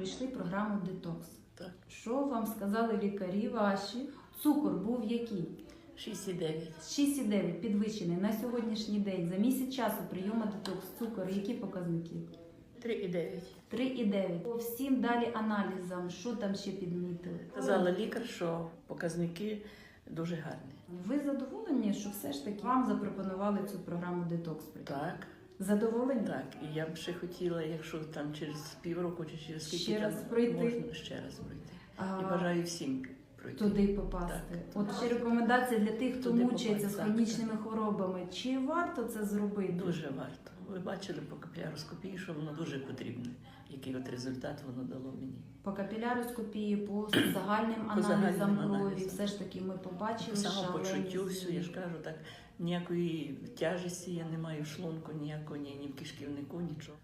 пройшли програму детокс. Так. Що вам сказали лікарі ваші? Цукор був який? 6,9. 6,9 підвищений на сьогоднішній день. За місяць часу прийому детокс цукор. Які показники? 3,9. 3,9. По всім далі аналізам, що там ще підмітили? Казала лікар, що показники дуже гарні. Ви задоволені, що все ж таки вам запропонували цю програму детокс? Так, Задоволені? так. І я б ще хотіла, якщо там через півроку чи через скільки Ще там раз пройти. можна ще раз пройти. А, І бажаю всім пройти. туди попасти. Так. От ще рекомендація для тих, хто Туди мучається з попасти, хронічними хворобами. Чи варто це зробити? Дуже варто. Ви бачили по капіляроскопії, що воно дуже потрібне. Який от результат воно дало мені. По капіляроскопії, по загальним По аналізам крові, аналізам. все ж таки ми побачили По самопочуттю, шалені все, я ж зміни. кажу так, ніякої тяжесті я не маю в шлунку, ніякого ні, ні в кишківнику, нічого.